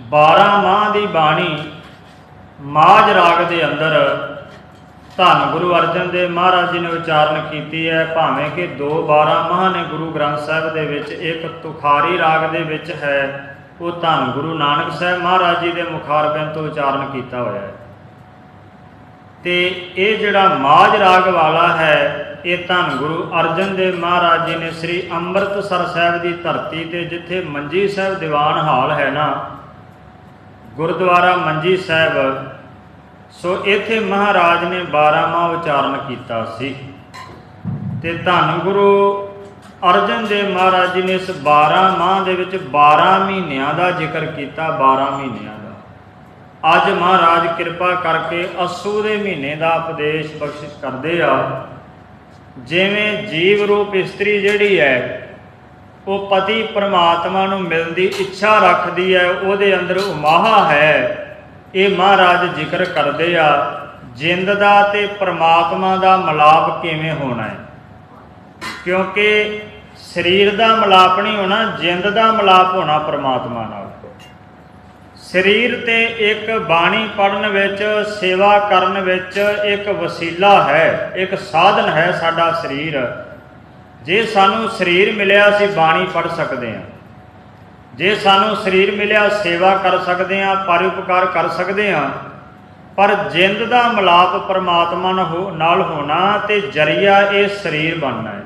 12 ਮਾਹ ਦੀ ਬਾਣੀ ਮਾਝ ਰਾਗ ਦੇ ਅੰਦਰ ਧੰਨ ਗੁਰੂ ਅਰਜਨ ਦੇਵ ਮਹਾਰਾਜ ਜੀ ਨੇ ਉਚਾਰਨ ਕੀਤੀ ਹੈ, ਭਾਵੇਂ ਕਿ ਦੋ 12 ਮਾਹ ਨੇ ਗੁਰੂ ਗ੍ਰੰਥ ਸਾਹਿਬ ਦੇ ਵਿੱਚ, ਇੱਕ ਤੁਖਾਰੀ ਰਾਗ ਦੇ ਵਿੱਚ ਹੈ, ਉਹ ਧੰਨ ਗੁਰੂ ਨਾਨਕ ਸਾਹਿਬ ਮਹਾਰਾਜ ਜੀ ਦੇ ਮੁਖਾਰਬਿੰਦ ਤੋਂ ਉਚਾਰਨ ਕੀਤਾ ਹੋਇਆ ਹੈ। ਤੇ ਇਹ ਜਿਹੜਾ ਮਾਝ ਰਾਗ ਵਾਲਾ ਹੈ, ਇਹ ਧੰਨ ਗੁਰੂ ਅਰਜਨ ਦੇਵ ਮਹਾਰਾਜ ਜੀ ਨੇ ਸ੍ਰੀ ਅੰਮ੍ਰਿਤਸਰ ਸਾਹਿਬ ਦੀ ਧਰਤੀ ਤੇ, ਜਿੱਥੇ ਮੰਜੀ ਸਾਹਿਬ ਦੀਵਾਨ ਹਾਲ ਹੈ ਨਾ ਗੁਰਦੁਆਰਾ ਮੰਜੀ ਸਾਹਿਬ। ਸੋ ਇੱਥੇ ਮਹਾਰਾਜ ਨੇ 12 ਮਾਹ ਉਚਾਰਨ ਕੀਤਾ ਸੀ। ਤੇ ਧੰਨ ਗੁਰੂ ਅਰਜਨ ਦੇਵ ਮਹਾਰਾਜ ਜੀ ਨੇ ਇਸ 12 ਮਾਹ ਦੇ ਵਿੱਚ 12 ਮਹੀਨਿਆਂ ਦਾ ਜ਼ਿਕਰ ਕੀਤਾ 12 ਮਹੀਨਿਆਂ ਦਾ। ਅੱਜ ਮਹਾਰਾਜ ਕਿਰਪਾ ਕਰਕੇ ਅਸੂ ਦੇ ਮਹੀਨੇ ਦਾ ਉਪਦੇਸ਼ ਬਖਸ਼ਿਸ਼ ਕਰਦੇ ਆ। ਜਿਵੇਂ ਜੀਵ ਰੂਪ ਇਸਤਰੀ ਜਿਹੜੀ ਹੈ ਉਹ ਪਤੀ ਪਰਮਾਤਮਾ ਨੂੰ ਮਿਲਣ ਦੀ ਇੱਛਾ ਰੱਖਦੀ ਹੈ, ਉਹਦੇ ਅੰਦਰ ਉਮਾਹਾ ਹੈ। ਇਹ ਮਹਾਰਾਜ ਜ਼ਿਕਰ ਕਰਦੇ ਆ, ਜਿੰਦ ਦਾ ਤੇ ਪਰਮਾਤਮਾ ਦਾ ਮਿਲਾਪ ਕਿਵੇਂ ਹੋਣਾ ਹੈ? ਕਿਉਂਕਿ ਸਰੀਰ ਦਾ ਮਿਲਾਪ ਨਹੀਂ ਹੋਣਾ, ਜਿੰਦ ਦਾ ਮਿਲਾਪ ਹੋਣਾ ਪਰਮਾਤਮਾ ਨਾਲ। ਸਰੀਰ ਤੇ ਇੱਕ ਬਾਣੀ ਪੜਨ ਵਿੱਚ, ਸੇਵਾ ਕਰਨ ਵਿੱਚ ਇੱਕ ਵਸੀਲਾ ਹੈ, ਇੱਕ ਸਾਧਨ ਹੈ ਸਾਡਾ ਸਰੀਰ। ਜੇ ਸਾਨੂੰ ਸਰੀਰ ਮਿਲਿਆ, ਅਸੀਂ ਬਾਣੀ ਪੜ ਸਕਦੇ ਹਾਂ। ਜੇ ਸਾਨੂੰ ਸਰੀਰ ਮਿਲਿਆ, ਸੇਵਾ ਕਰ ਸਕਦੇ ਹਾਂ, ਪਰਉਪਕਾਰ ਕਰ ਸਕਦੇ ਹਾਂ, ਪਰ ਜਿੰਦ ਦਾ ਮਿਲਾਪ ਪਰਮਾਤਮਾ ਨਾਲ ਹੋ- ਨਾਲ ਹੋਣਾ ਤੇ ਜਰੀਆ ਇਹ ਸਰੀਰ ਬਣਨਾ ਹੈ।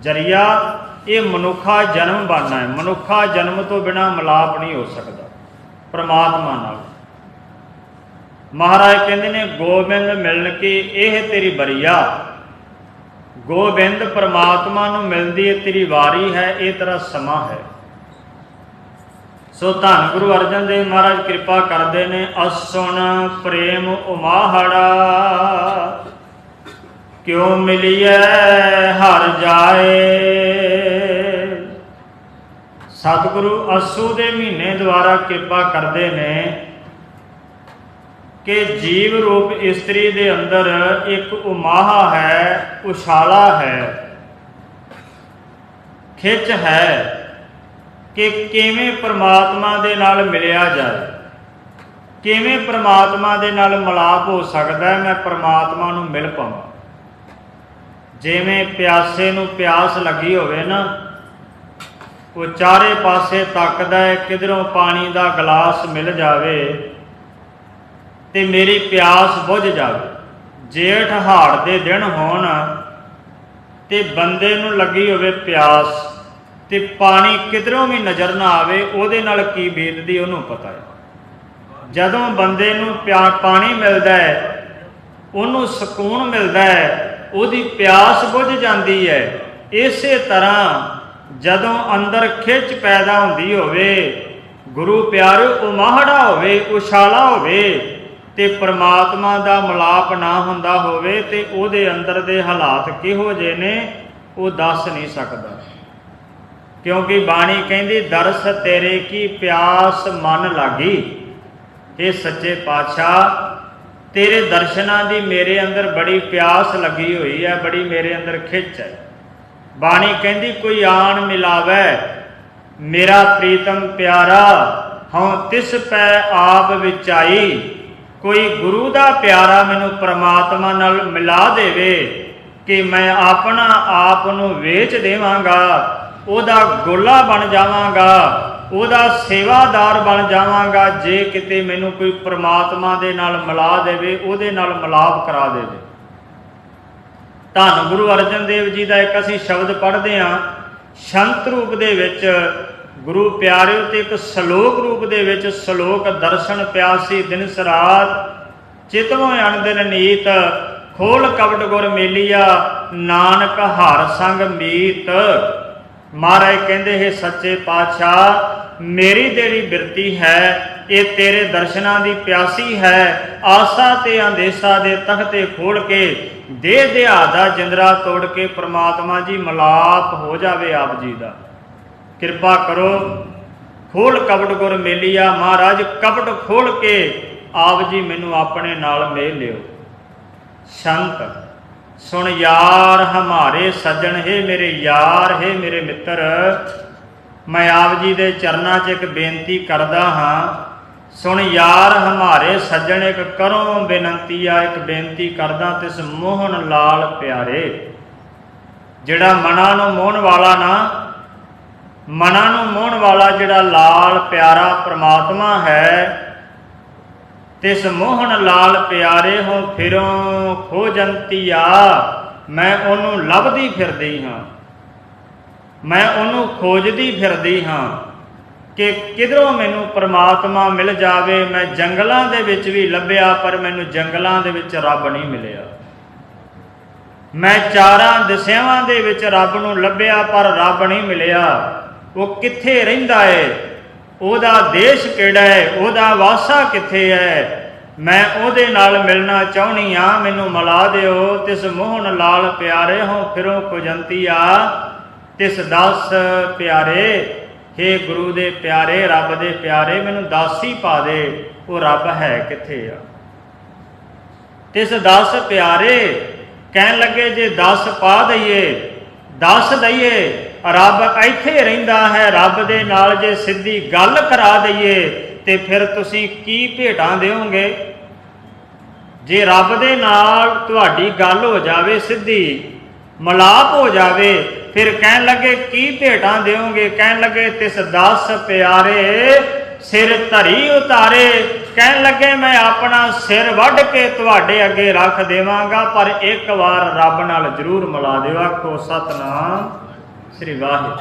ਜਰੀਆ ਇਹ ਮਨੁੱਖਾ ਜਨਮ ਬਣਨਾ ਹੈ। ਮਨੁੱਖਾ ਜਨਮ ਤੋਂ ਬਿਨਾ ਮਿਲਾਪ ਨਹੀਂ ਹੋ ਸਕਦਾ, ਪਰਮਾਤਮਾ ਨਾਲ। ਮਹਾਰਾਜ ਕਹਿੰਦੇ ਨੇ, ਗੋਬਿੰਦ ਮਿਲਣ ਕੇ ਇਹ ਤੇਰੀ ਬਰੀਆ। ਗੋਬਿੰਦ ਪਰਮਾਤਮਾ ਨੂੰ ਮਿਲਦੀ ਹੈ ਤੇਰੀ ਵਾਰੀ ਹੈ, ਇਹ ਤੇਰਾ ਸਮਾਂ ਹੈ। ਸੋ ਧੰਨ ਗੁਰੂ ਅਰਜਨ ਦੇਵ ਮਹਾਰਾਜ ਕਿਰਪਾ ਕਰਦੇ ਨੇ, ਅਸੁਣ ਪ੍ਰੇਮ ਉਮਾਹੜਾ। ਕਿਉ ਮਿਲਿਐ, ਹਰ ਜਾਏ। ਸਤਿਗੁਰੂ ਅਸੂ ਦੇ ਮਹੀਨੇ ਦੁਆਰਾ ਕਿਰਪਾ ਕਰਦੇ ਨੇ ਕਿ ਜੀਵ ਰੂਪ ਇਸਤਰੀ ਦੇ ਅੰਦਰ ਇੱਕ ਉਮਾਹਾ ਹੈ, ਉਛਾਲਾ ਹੈ। ਖਿੱਚ ਹੈ ਕਿ ਕਿਵੇਂ ਪ੍ਰਮਾਤਮਾ ਦੇ ਨਾਲ ਮਿਲਿਆ ਜਾਏ। ਕਿਵੇਂ ਪ੍ਰਮਾਤਮਾ ਦੇ ਨਾਲ ਮਿਲਾਪ ਹੋ ਸਕਦਾ ਹੈ, ਮੈਂ ਪ੍ਰਮਾਤਮਾ ਨੂੰ ਮਿਲ ਪਾਵਾਂ। ਜਿਵੇਂ ਪਿਆਸੇ ਨੂੰ ਪਿਆਸ ਲੱਗੀ ਹੋਵੇ ਨਾ, ਉਹ ਚਾਰੇ ਪਾਸੇ ਤੱਕਦਾ ਹੈ, ਕਿਧਰੋਂ ਪਾਣੀ ਦਾ ਗਲਾਸ ਮਿਲ ਜਾਵੇ ਤੇ ਮੇਰੀ ਪਿਆਸ ਬੁਝ ਜਾਵੇ। ਜੇਠ ਹਾੜ ਦੇ ਦਿਨ ਹੋਣ ਤੇ ਬੰਦੇ ਨੂੰ ਲੱਗੀ ਹੋਵੇ ਪਿਆਸ ਤੇ ਪਾਣੀ ਕਿਧਰੋਂ ਵੀ ਨਜ਼ਰ ਨਾ ਆਵੇ, ਉਹਦੇ ਨਾਲ ਕੀ ਬੀਤਦੀ ਉਹਨੂੰ ਪਤਾ ਹੈ। ਜਦੋਂ ਬੰਦੇ ਨੂੰ ਪਿਆ ਪਾਣੀ ਮਿਲਦਾ ਹੈ, ਉਹਨੂੰ ਸਕੂਨ ਮਿਲਦਾ ਹੈ, ਉਹਦੀ ਪਿਆਸ ਬੁਝ ਜਾਂਦੀ ਹੈ, ਇਸੇ ਤਰ੍ਹਾਂ ਜਦੋਂ ਅੰਦਰ ਖਿੱਚ ਪੈਦਾ ਹੁੰਦੀ ਹੋਵੇ, ਗੁਰੂ ਪਿਆਰਿਓ ਉਮਾਹੜਾ ਹੋਵੇ, ਉਛਾਲਾ ਹੋਵੇ ਤੇ ਪ੍ਰਮਾਤਮਾ ਦਾ ਮਿਲਾਪ ਨਾ ਹੁੰਦਾ ਹੋਵੇ ਤੇ ਉਹਦੇ ਅੰਦਰ ਦੇ ਹਾਲਾਤ ਕਿਹੋ ਜਿਹੇ ਨੇ, ਉਹ ਦੱਸ ਨਹੀਂ ਸਕਦਾ। ਕਿਉਂਕਿ ਬਾਣੀ ਕਹਿੰਦੀ, ਦਰਸ ਤੇਰੇ ਕੀ ਪਿਆਸ ਮਨ ਲਾਗੀ? ਇਹ ਸੱਚੇ ਪਾਤਸ਼ਾਹ, ਤੇਰੇ ਦਰਸ਼ਨਾਂ ਦੀ ਮੇਰੇ ਅੰਦਰ ਬੜੀ ਪਿਆਸ ਲੱਗੀ ਹੋਈ ਹੈ, ਬੜੀ ਮੇਰੇ ਅੰਦਰ ਖਿੱਚ ਹੈ। ਬਾਣੀ ਕਹਿੰਦੀ, ਕੋਈ ਆਣ ਮਿਲਾਵੇ, ਮੇਰਾ ਪ੍ਰੀਤਮ ਪਿਆਰਾ, ਹਉ ਤਿਸ ਪੈ ਆਪ ਵਿਚਾਈ। ਕੋਈ ਗੁਰੂ ਦਾ ਪਿਆਰਾ ਮੈਨੂੰ ਪ੍ਰਮਾਤਮਾ ਨਾਲ ਮਿਲਾ ਦੇਵੇ ਕਿ ਮੈਂ ਆਪਣਾ ਆਪ ਨੂੰ ਵੇਚ ਦੇਵਾਂਗਾ, ਉਹਦਾ ਗੋਲਾ ਬਣ ਜਾਵਾਂਗਾ, ਉਹਦਾ ਸੇਵਾਦਾਰ ਬਣ ਜਾਵਾਂਗਾ, ਜੇ ਕਿਤੇ ਮੈਨੂੰ ਕੋਈ ਪ੍ਰਮਾਤਮਾ ਦੇ ਨਾਲ ਮਿਲਾ ਦੇਵੇ, ਉਹਦੇ ਨਾਲ ਮਿਲਾਪ ਕਰਾ ਦੇਵੇ। ਧੰਨ ਗੁਰੂ ਅਰਜਨ ਦੇਵ ਜੀ ਦਾ ਇੱਕ ਅਸੀਂ ਸ਼ਬਦ ਪੜ੍ਹਦੇ ਹਾਂ, ਸ਼ੰਤ ਰੂਪ ਦੇ ਵਿੱਚ ਗੁਰੂ ਪਿਆਰਿਓ ਤੇ ਇੱਕ ਸ਼ਲੋਕ ਰੂਪ ਦੇ ਵਿੱਚ ਸ਼ਲੋਕ ਦਰਸ਼ਨ ਪਿਆਸੀ ਦਿਨ ਸਰਾਤ, ਚਿਤਵ ਅਣਦਿਨ ਨੀਤ, ਖੋਲ ਕਵਟ ਗੁਰ ਮੇਲੀਆ, ਨਾਨਕ ਹਰ ਸੰਗ ਮੀਤ। ਮਹਾਰਾਜ ਕਹਿੰਦੇ, ਹੈ ਸੱਚੇ ਪਾਤਸ਼ਾਹ, ਮੇਰੀ ਜਿਹੜੀ ਬਿਰਤੀ ਹੈ, ਇਹ ਤੇਰੇ ਦਰਸ਼ਨਾਂ ਦੀ ਪਿਆਸੀ ਹੈ। ਆਸਾ ਤੇ ਅੰਦੇਸਾ ਦੇ ਤਖਤੇ ਖੋਲ ਕੇ ਦੇ ਦਿਹਾ ਦਾ ਜਿੰਦਰਾ ਤੋੜ ਕੇ ਪ੍ਰਮਾਤਮਾ ਜੀ ਮਲਾਪ ਹੋ ਜਾਵੇ ਆਪ ਜੀ ਦਾ। ਕਿਰਪਾ ਕਰੋ। ਖੋਲ ਕਪਟ ਗੁਰ ਮੇਲੀਆ, ਮਹਾਰਾਜ ਕਪਟ ਖੋਲ ਕੇ ਆਪ ਜੀ ਮੈਨੂੰ ਆਪਣੇ ਨਾਲ ਮੇਲ ਲਿਓ। ਸ਼ੰਤ, ਸੁਣ ਯਾਰ ਹਮਾਰੇ ਸੱਜਣ, ਹੈ ਮੇਰੇ ਯਾਰ, ਹੈ ਮੇਰੇ ਮਿੱਤਰ, ਮੈਂ ਆਪ ਜੀ ਦੇ ਚਰਨਾਂ 'ਚ ਇੱਕ ਬੇਨਤੀ ਕਰਦਾ ਹਾਂ। ਸੁਣ ਯਾਰ ਹਮਾਰੇ ਸੱਜਣ, ਇੱਕ ਕਰੋ ਬੇਨਤੀ ਆ, ਇੱਕ ਬੇਨਤੀ ਕਰਦਾ ਤਿਸ ਮੋਹਨ ਲਾਲ ਪਿਆਰੇ। ਜਿਹੜਾ ਮਨਾਂ ਨੂੰ ਮੋਹਣ ਵਾਲਾ ਨਾ ਮਨਾਂ ਨੂੰ ਮੋਹਣ ਵਾਲਾ ਜਿਹੜਾ ਲਾਲ ਪਿਆਰਾ ਪ੍ਰਮਾਤਮਾ ਹੈ, ਤਿਸ ਮੋਹਨ ਲਾਲ ਪਿਆਰੇ ਹੋ ਫਿਰੋਂ ਖੋਜੰਤੀਆ ਮੈਂ ਉਹਨੂੰ ਲੱਭਦੀ ਫਿਰਦੀ ਹਾਂ। ਮੈਂ ਉਹਨੂੰ ਖੋਜਦੀ ਫਿਰਦੀ ਹਾਂ ਕਿ ਕਿਧਰੋਂ ਮੈਨੂੰ ਪ੍ਰਮਾਤਮਾ ਮਿਲ ਜਾਵੇ, ਮੈਂ ਜੰਗਲਾਂ ਦੇ ਵਿੱਚ ਵੀ ਲੱਭਿਆ, ਪਰ ਮੈਨੂੰ ਜੰਗਲਾਂ ਦੇ ਵਿੱਚ ਰੱਬ ਨਹੀਂ ਮਿਲਿਆ। ਮੈਂ ਚਾਰਾਂ ਦਿਸ਼ਾਵਾਂ ਦੇ ਵਿੱਚ ਰੱਬ ਨੂੰ ਲੱਭਿਆ, ਪਰ ਰੱਬ ਨਹੀਂ ਮਿਲਿਆ। ਉਹ ਕਿੱਥੇ ਰਹਿੰਦਾ ਏ? ਉਹਦਾ ਦੇਸ਼ ਕਿਹੜਾ ਹੈ ਉਹਦਾ ਵਾਸਾ ਕਿੱਥੇ ਹੈ ਮੈਂ ਉਹਦੇ ਨਾਲ ਮਿਲਣਾ ਚਾਹਣੀ ਆ, ਮੈਨੂੰ ਮਿਲਾ ਦਿਓ। ਤਿਸ ਮੋਹਨ ਲਾਲ ਪਿਆਰੇ ਹੋ ਫਿਰੋ ਕੁਜੰਤੀਆ ਤਿਸ ਦਸ ਪਿਆਰੇ हे ਗੁਰੂ ਦੇ ਪਿਆਰੇ, ਰੱਬ ਦੇ ਪਿਆਰੇ, ਮੈਨੂੰ ਦਾਸੀ ਪਾ ਦੇ। ਉਹ ਰੱਬ ਹੈ ਕਿੱਥੇ ਆ? ਤਿਸ 10 ਪਿਆਰੇ, ਕਹਿਣ ਲੱਗੇ ਜੇ 10 ਪਾ ਦਈਏ 10 ਦਈਏ ਰੱਬ ਇੱਥੇ ਰਹਿੰਦਾ ਹੈ, ਰੱਬ ਦੇ ਨਾਲ ਜੇ ਸਿੱਧੀ ਗੱਲ ਕਰਾ ਦਈਏ, ਤੇ ਫਿਰ ਤੁਸੀਂ ਕੀ ਭੇਟਾਂ ਦਿਓਗੇ? ਜੇ ਰੱਬ ਦੇ ਨਾਲ ਤੁਹਾਡੀ ਗੱਲ ਹੋ ਜਾਵੇ ਸਿੱਧੀ, ਮਲਾਪ ਹੋ ਜਾਵੇ, ਫਿਰ ਕਹਿਣ ਲੱਗੇ ਕੀ ਭੇਟਾਂ ਦਿਓਗੇ? ਕਹਿਣ ਲੱਗੇ, ਤਿਸ 10 ਪਿਆਰੇ ਸਿਰ ਧਰੀ ਉਤਾਰੇ। ਕਹਿਣ ਲੱਗੇ, ਮੈਂ ਆਪਣਾ ਸਿਰ ਵੱਢ ਕੇ ਤੁਹਾਡੇ ਅੱਗੇ ਰੱਖ ਦੇਵਾਂਗਾ, ਪਰ ਇੱਕ ਵਾਰ ਰੱਬ ਨਾਲ ਜ਼ਰੂਰ ਮਿਲਾ ਦਿਓ। ਕੋ ਸਤਨਾਮ। ਸ੍ਰੀ ਵਾਹਿਗੁਰੂ।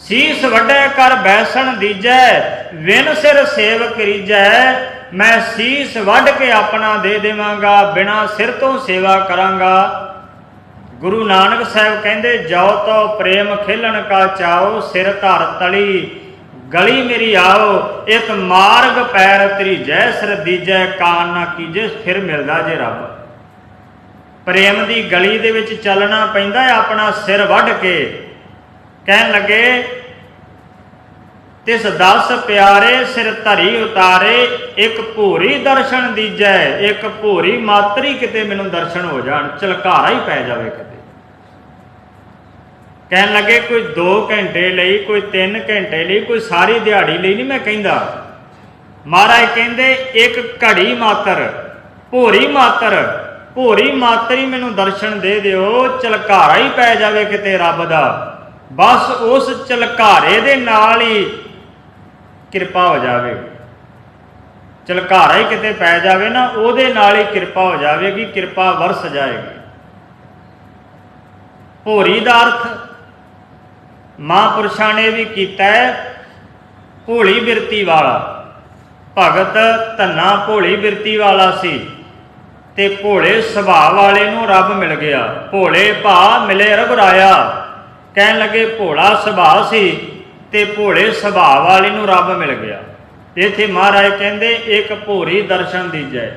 ਸੀਸ ਵੱਡੇ ਕਰ ਬੈਸਣ ਦੀਜੈ, ਵਿਨ ਸਿਰ ਸੇਵ ਕਰੀਜੈ। ਮੈਂ ਸੀਸ ਵੱਢ ਕੇ ਆਪਣਾ ਦੇ ਦੇਵਾਂਗਾ, ਬਿਨਾ ਸਿਰ ਤੋਂ ਸੇਵਾ ਕਰਾਂਗਾ। ਗੁਰੂ ਨਾਨਕ ਸਾਹਿਬ ਕਹਿੰਦੇ, ਜਾਓ ਤੋ ਪ੍ਰੇਮ ਖੇਲਣ ਕਾ ਚਾਓ, ਸਿਰ ਧਰ ਤਲੀ। ਗਲੀ ਮੇਰੀ ਆਓ, ਇੱਕ ਮਾਰਗ ਪੈਰ ਤਰੀ ਜੈ ਸਿਰ ਦੀਜੈ ਕਾਨ ਨਾ ਕੀਜੇ, ਫਿਰ ਮਿਲਦਾ ਜੇ ਰੱਬ। ਪ੍ਰੇਮ ਦੀ ਗਲੀ ਦੇ ਵਿੱਚ ਚੱਲਣਾ ਪੈਂਦਾ ਹੈ, ਆਪਣਾ ਸਿਰ ਵੱਢ ਕੇ। ਕਹਿਣ ਲੱਗੇ, ਤਿਸ 10 ਪਿਆਰੇ ਸਿਰ ਧਰੀ ਉਤਾਰੇ, ਇੱਕ ਭੂਰੀ ਦਰਸ਼ਨ ਦੀਜੈ, ਇੱਕ ਭੂਰੀ ਮਾਤਰੀ ਕਿਤੇ ਮੈਨੂੰ ਦਰਸ਼ਨ ਹੋ ਜਾਣ ਚਲਕਾਰਾ ਹੀ ਪੈ ਜਾਵੇ ਕਿਤੇ। ਕਹਿਣ ਲੱਗੇ, ਕੋਈ 2 ਘੰਟੇ ਲਈ, ਕੋਈ 3 ਘੰਟੇ ਲਈ, ਕੋਈ ਸਾਰੀ ਦਿਹਾੜੀ ਲਈ ਨਹੀਂ ਮੈਂ ਕਹਿੰਦਾ। ਮਹਾਰਾਜ ਕਹਿੰਦੇ, ਇੱਕ ਘੜੀ ਮਾਤਰ, ਭੂਰੀ ਮਾਤਰ ਭੋਰੀ ਮਾਤਰੀ ਮੈਨੂੰ ਦਰਸ਼ਨ ਦੇ ਦਿਓ, ਚਲਕਾਰਾ ਹੀ ਪੈ ਜਾਵੇ ਕਿਤੇ ਰੱਬ ਦਾ। ਬਸ ਉਸ ਚਲਕਾਰੇ ਦੇ ਨਾਲ ਹੀ ਕਿਰਪਾ ਹੋ ਜਾਵੇ। ਚਲਕਾਰਾ ਹੀ ਕਿਤੇ ਪੈ ਜਾਵੇ ਨਾ, ਉਹਦੇ ਨਾਲ ਹੀ ਕਿਰਪਾ ਹੋ ਜਾਵੇਗੀ, ਕਿਰਪਾ ਵਰਸ ਜਾਏਗੀ। ਭੋਰੀ ਦਾ ਅਰਥ, ਮਹਾਂਪੁਰਸ਼ਾਂ ਨੇ ਵੀ ਕੀਤਾ ਹੈ, ਭੋਲੀ ਬਿਰਤੀ ਵਾਲਾ। ਭਗਤ ਧੰਨਾ ਭੋਲੀ ਬਿਰਤੀ ਵਾਲਾ ਸੀ। ਤੇ ਭੋਲੇ ਸੁਭਾਅ ਵਾਲੇ ਨੂੰ ਰੱਬ ਮਿਲ ਗਿਆ। ਭੋਲੇ ਭਾ ਮਿਲੇ ਰਘੁਰਾਇਆ ਕਹਿਣ ਲੱਗੇ, ਭੋਲਾ ਸੁਭਾਅ ਸੀ ਤੇ ਭੋਲੇ ਸੁਭਾਅ ਵਾਲੇ ਨੂੰ ਰੱਬ ਮਿਲ ਗਿਆ। ਇੱਥੇ ਮਹਾਰਾਜ ਕਹਿੰਦੇ, ਇੱਕ ਭੋਰੀ ਦਰਸ਼ਨ ਦੀਜੈ।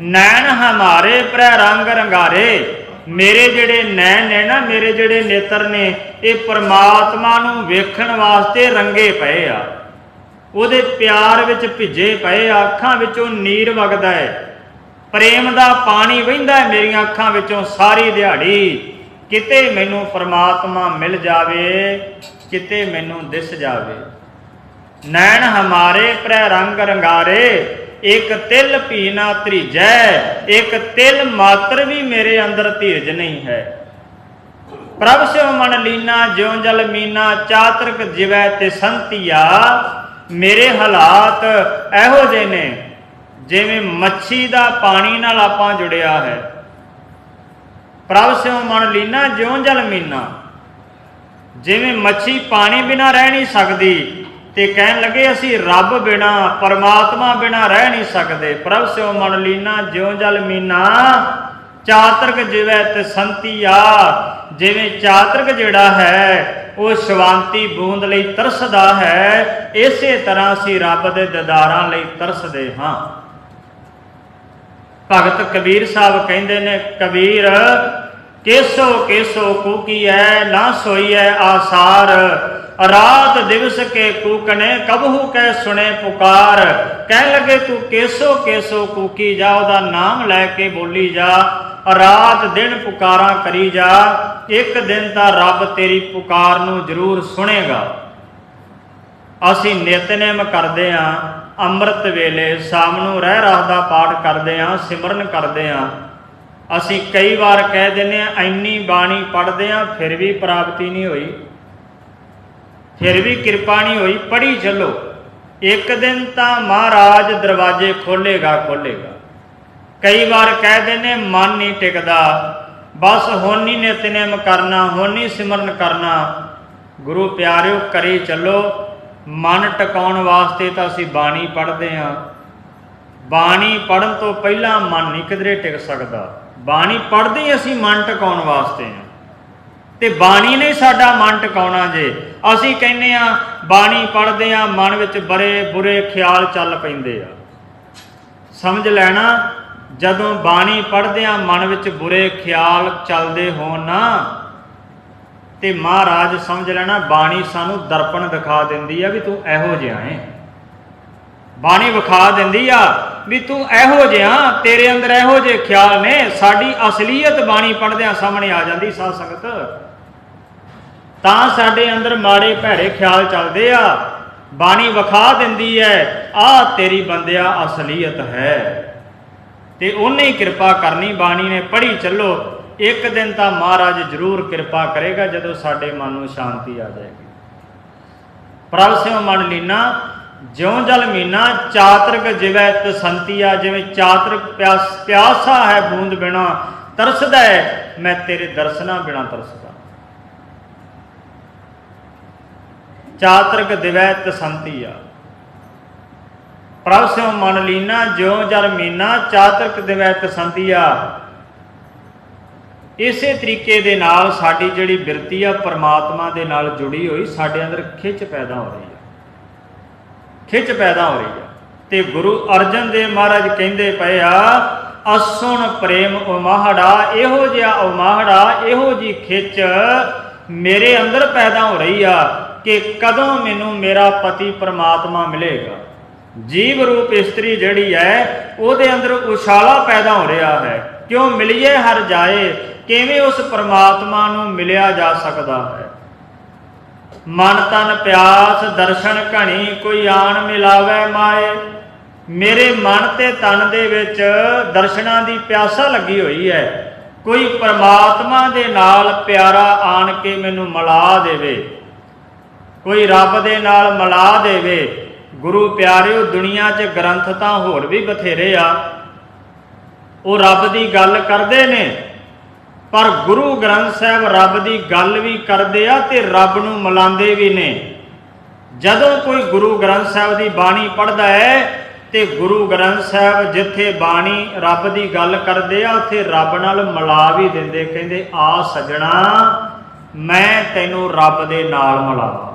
ਨੈਣ ਹਮਾਰੇ ਪ੍ਰੈ ਰੰਗ ਰੰਗਾਰੇ। ਮੇਰੇ ਜਿਹੜੇ ਨੈਣ ਨੇ ਨਾ, ਮੇਰੇ ਜਿਹੜੇ ਨੇਤਰ ਨੇ, ਇਹ ਪਰਮਾਤਮਾ ਨੂੰ ਵੇਖਣ ਵਾਸਤੇ ਰੰਗੇ ਪਏ ਆ। ਉਹਦੇ ਪਿਆਰ ਵਿੱਚ ਭਿੱਜੇ ਪਏ ਆ, ਅੱਖਾਂ ਵਿੱਚੋਂ ਨੀਰ ਵਗਦਾ ਹੈ। ਪ੍ਰੇਮ ਦਾ ਪਾਣੀ ਵਹਿੰਦਾ ਮੇਰੀਆਂ ਅੱਖਾਂ ਵਿੱਚੋਂ ਸਾਰੀ ਦਿਹਾੜੀ। ਕਿਤੇ ਮੈਨੂੰ ਪਰਮਾਤਮਾ ਮਿਲ ਜਾਵੇ, ਕਿਤੇ ਮੈਨੂੰ ਦਿਸ ਜਾਵੇ। ਨੈਣ ਹਮਾਰੇ ਪ੍ਰੈ ਰੰਗ ਰੰਗਾਰੇ, ਇੱਕ ਤਿਲ ਪੀ ਨਾ ਇੱਕ ਤਿਲ ਮਾਤਰ ਵੀ ਮੇਰੇ ਅੰਦਰ ਧੀਰਜ ਨਹੀਂ ਹੈ। ਪ੍ਰਭ ਸਿਉ ਮਨ ਲੀਨਾ, ਜਿਉ ਜਲ ਮੀਨਾ, ਚਾਤਰਕ ਜਿਵੈ ਤੇ ਸੰਤੀਆ। ਮੇਰੇ ਹਾਲਾਤ ਇਹੋ ਜਿਹੇ ਨੇ। ਜਿਵੇਂ ਮੱਛੀ ਦਾ ਪਾਣੀ ਨਾਲ ਆਪਾਂ ਜੁੜਿਆ ਹੈ। ਪ੍ਰਭ ਸਿਉ ਮਨ ਲੀਨਾ, ਜਿਉ ਜਲ ਮੀਨਾ। ਜਿਵੇਂ ਮੱਛੀ ਪਾਣੀ ਬਿਨਾ ਰਹਿ ਨਹੀਂ ਸਕਦੀ, ਤੇ ਕਹਿਣ ਲੱਗੇ ਅਸੀਂ ਰੱਬ ਬਿਨਾ, ਪਰਮਾਤਮਾ ਬਿਨਾ ਰਹਿ ਨਹੀਂ ਸਕਦੇ। ਪ੍ਰਭ ਸਿਉ ਮਨ ਲੀਨਾ, ਜਿਉ ਜਲ ਮੀਨਾ। ਚਾਤਰਕ ਜਿਵੇਂ ਤੇ ਸੰਤੀਆ। ਜਿਵੇਂ ਚਾਤਰਕ ਜਿਹੜਾ ਹੈ, ਉਹ ਸ਼ਵਾਂਤੀ ਬੂੰਦ ਲਈ ਤਰਸਦਾ ਹੈ, ਇਸੇ ਤਰ੍ਹਾਂ ਅਸੀਂ ਰੱਬ ਦੇ ਦਦਾਰਾਂ ਲਈ ਤਰਸਦੇ ਹਾਂ। ਭਗਤ ਕਬੀਰ ਸਾਹਿਬ ਕਹਿੰਦੇ ਨੇ, ਕਬੀਰ, ਕੇਸੋ ਕੇਸੋ ਕੂਕੀਐ, ਨਾ ਸੋਈਐ ਆਸਾਰ। ਰਾਤ ਦਿਵਸ ਕੇ ਕੂਕਣੇ, ਕਬਹੂ ਕੈ ਸੁਣੇ ਪੁਕਾਰ। ਕਹਿਣ ਲੱਗੇ ਤੂੰ ਕੇਸੋ ਕੇਸੋ ਕੂਕੀ ਜਾ, ਉਹਦਾ ਨਾਮ ਲੈ ਕੇ ਬੋਲੀ ਜਾ। ਰਾਤ ਦਿਨ ਪੁਕਾਰਾਂ ਕਰੀ ਜਾ, ਇੱਕ ਦਿਨ ਤਾਂ ਰੱਬ ਤੇਰੀ ਪੁਕਾਰ ਨੂੰ ਜ਼ਰੂਰ ਸੁਣੇਗਾ। ਅਸੀਂ ਨਿਤਨੇਮ ਕਰਦੇ ਆਂ ਅੰਮ੍ਰਿਤ ਵੇਲੇ ਸ਼ਾਮ ਨੂੰ ਰਹਿ ਰਾਹ ਦਾ ਪਾਠ ਕਰਦੇ ਆਂ ਸਿਮਰਨ ਕਰਦੇ ਆਂ ਅਸੀਂ ਕਈ ਵਾਰ ਕਹਿ ਦਿੰਦੇ ਆਂ ਇੰਨੀ ਬਾਣੀ ਪੜ੍ਹਦੇ ਆਂ ਫਿਰ ਵੀ ਪ੍ਰਾਪਤੀ ਨਹੀਂ ਹੋਈ। ਫਿਰ ਵੀ ਕਿਰਪਾ ਨਹੀਂ ਹੋਈ, ਪੜ੍ਹੀ ਚੱਲੋ। ਇੱਕ ਦਿਨ ਤਾਂ ਮਹਾਰਾਜ ਦਰਵਾਜ਼ੇ ਖੋਲੇਗਾ ਖੋਲੇਗਾ ਕਈ ਵਾਰ ਕਹਿ ਦਿੰਦੇ ਮਨ ਨਹੀਂ ਟਿਕਦਾ, ਬਸ ਹੁਣ ਨਹੀਂ ਨਿਤਨੇਮ ਕਰਨਾ, ਹੁਣ ਨਹੀਂ ਸਿਮਰਨ ਕਰਨਾ। ਗੁਰੂ ਪਿਆਰਿਓ, ਕਰੇ ਚੱਲੋ। ਮਨ ਟਿਕਾਉਣ ਵਾਸਤੇ ਤਾਂ ਅਸੀਂ ਬਾਣੀ ਪੜ੍ਹਦੇ ਆਂ ਬਾਣੀ ਪੜਨ ਤੋਂ ਪਹਿਲਾਂ ਮਨ ਨਹੀਂ ਕਿਧਰੇ ਟਿਕ ਸਕਦਾ। ਬਾਣੀ ਪੜ੍ਹਦੇ ਹੀ ਅਸੀਂ ਮਨ ਟਿਕਾਉਣ ਵਾਸਤੇ ਆਂ ਤੇ ਬਾਣੀ ਨੇ ਸਾਡਾ ਮਨ ਟਿਕਾਉਣਾ ਜੇ। ਅਸੀਂ ਕਹਿੰਨੇ ਆ ਬਾਣੀ ਪੜ੍ਹਦੇ ਆ ਮਨ ਵਿੱਚ ਬਰੇ ਬੁਰੇ ਖਿਆਲ ਚੱਲ ਪੈਂਦੇ ਆ। ਸਮਝ ਲੈਣਾ, ਜਦੋਂ ਬਾਣੀ ਪੜ੍ਹਦੇ ਆ ਮਨ ਵਿੱਚ ਬੁਰੇ ਖਿਆਲ ਚੱਲਦੇ ਹੋਣ ਨਾ ਤੇ ਮਹਾਰਾਜ ਸਮਝ ਲੈਣਾ, ਬਾਣੀ ਸਾਨੂੰ ਦਰਪਣ ਦਿਖਾ ਦਿੰਦੀ ਆ ਵੀ ਤੂੰ ਇਹੋ ਜਿਹਾ ਹੈ। ਬਾਣੀ ਵਿਖਾ ਦਿੰਦੀ ਆ ਵੀ ਤੂੰ ਇਹੋ ਜਿਹਾ, ਤੇਰੇ ਅੰਦਰ ਇਹੋ ਜਿਹੇ ਖਿਆਲ ਨੇ, ਸਾਡੀ ਅਸਲੀਅਤ ਬਾਣੀ ਪੜ੍ਹਦਿਆਂ ਸਾਹਮਣੇ ਆ ਜਾਂਦੀ ਸਾਧ ਸੰਗਤ। ਤਾਂ ਸਾਡੇ ਅੰਦਰ ਮਾੜੇ ਭੈੜੇ ਖਿਆਲ ਚੱਲਦੇ ਆ, ਬਾਣੀ ਵਿਖਾ ਦਿੰਦੀ ਹੈ ਆ ਤੇਰੀ ਬੰਦਿਆ ਅਸਲੀਅਤ ਹੈ। ਤੇ ਉਹਨੇ ਕਿਰਪਾ ਕਰਨੀ, ਬਾਣੀ ਨੇ ਪੜ੍ਹੀ ਚੱਲੋ ਇੱਕ ਦਿਨ ਤਾਂ ਮਹਾਰਾਜ ਜ਼ਰੂਰ ਕਿਰਪਾ ਕਰੇਗਾ ਜਦੋਂ ਸਾਡੇ ਮਨ ਨੂੰ ਸ਼ਾਂਤੀ ਆ ਜਾਏਗੀ। ਪ੍ਰਭ ਸਿਉ ਮਨ ਲੀਨਾ, ਜਿਉ ਜਲ ਮੀਨਾ, ਚਾਤਰਕ ਜਿਵੈ ਤਸੰਤੀਆ, ਜਿਵੇਂ ਚਾਤਰਕ ਪਿਆਸ, ਪਿਆਸਾ ਹੈ ਬੂੰਦ ਬਿਨਾ ਤਰਸਦਾ ਹੈ, ਮੈਂ ਤੇਰੇ ਦਰਸ਼ਨਾਂ ਬਿਨਾ ਤਰਸਦਾ। ਚਾਤਰਕ ਦਿਵੈ ਤਸੰਤੀਆ। ਪ੍ਰਭ ਸਿਉ ਮਨ ਲੀਨਾ, ਜਿਉ ਜਲ ਮੀਨਾ, ਚਾਤਰਕ ਦਿਵੈ ਤਸੰਤੀਆ। ਇਸੇ ਤਰੀਕੇ ਦੇ ਨਾਲ ਸਾਡੀ ਜਿਹੜੀ ਬਿਰਤੀ ਆ, ਪਰਮਾਤਮਾ ਦੇ ਨਾਲ ਜੁੜੀ ਹੋਈ ਸਾਡੇ ਅੰਦਰ ਖਿੱਚ ਪੈਦਾ ਹੋ ਰਹੀ ਹੈ ਖਿੱਚ ਪੈਦਾ ਹੋ ਰਹੀ ਹੈ ਤੇ ਗੁਰੂ ਅਰਜਨ ਦੇਵ ਮਹਾਰਾਜ ਕਹਿੰਦੇ ਪਏ ਆ, ਅਸੁਣ ਪ੍ਰੇਮ ਉਮਾਹੜਾ, ਇਹੋ ਜਿਹਾ ਉਮਾਹੜਾ, ਇਹੋ ਜੀ ਖਿੱਚ ਮੇਰੇ ਅੰਦਰ ਪੈਦਾ ਹੋ ਰਹੀ ਆ ਕਿ ਕਦੋਂ ਮੈਨੂੰ ਮੇਰਾ ਪਤੀ ਪ੍ਰਮਾਤਮਾ ਮਿਲੇਗਾ। ਜੀਵ ਰੂਪ ਇਸਤਰੀ ਜਿਹੜੀ ਹੈ, ਉਹਦੇ ਅੰਦਰ ਉਛਾਲਾ ਪੈਦਾ ਹੋ ਰਿਹਾ ਹੈ। ਕਿਉਂ ਮਿਲਿਏ ਹਰ ਜਾਏ ਕਿਵੇਂ ਉਸ ਪਰਮਾਤਮਾ ਨੂੰ ਮਿਲਿਆ ਜਾ ਸਕਦਾ ਹੈ? ਮਨ ਤਨ ਪਿਆਸ, ਦਰਸ਼ਨ ਘਣੀ, ਕੋਈ ਆਣ ਮਿਲਾਵੇ ਮਾਏ। ਮੇਰੇ ਮਨ ਤੇ ਤਨ ਦੇ ਵਿੱਚ ਦਰਸ਼ਨਾਂ ਦੀ ਪਿਆਸਾ ਲੱਗੀ ਹੋਈ ਹੈ। ਕੋਈ ਪਰਮਾਤਮਾ ਦੇ ਨਾਲ ਪਿਆਰਾ ਆਣ ਕੇ ਮੈਨੂੰ ਮਿਲਾ ਦੇਵੇ। ਕੋਈ ਰੱਬ ਦੇ ਨਾਲ ਮਿਲਾ ਦੇਵੇ। ਗੁਰੂ ਪਿਆਰਿਓ, ਦੁਨੀਆ 'ਚ ਗ੍ਰੰਥ ਤਾਂ ਹੋਰ ਵੀ ਬਥੇਰੇ ਆ। ਉਹ ਰੱਬ ਦੀ ਗੱਲ ਕਰਦੇ ਨੇ। ਪਰ ਗੁਰੂ ਗ੍ਰੰਥ ਸਾਹਿਬ ਰੱਬ ਦੀ ਗੱਲ ਵੀ ਕਰਦੇ ਆ ਤੇ ਰੱਬ ਨੂੰ ਮਿਲਾਉਂਦੇ ਵੀ ਨੇ। ਜਦੋਂ ਕੋਈ ਗੁਰੂ ਗ੍ਰੰਥ ਸਾਹਿਬ ਦੀ ਬਾਣੀ ਪੜ੍ਹਦਾ ਹੈ ਤੇ ਗੁਰੂ ਗ੍ਰੰਥ ਸਾਹਿਬ ਜਿੱਥੇ ਬਾਣੀ ਰੱਬ ਦੀ ਗੱਲ ਕਰਦੇ ਆ, ਉੱਥੇ ਰੱਬ ਨਾਲ ਮਿਲਾ ਵੀ ਦਿੰਦੇ, ਕਹਿੰਦੇ, ਆ ਸਜਣਾ, ਮੈਂ ਤੈਨੂੰ ਰੱਬ ਦੇ ਨਾਲ ਮਿਲਾਵਾਂ।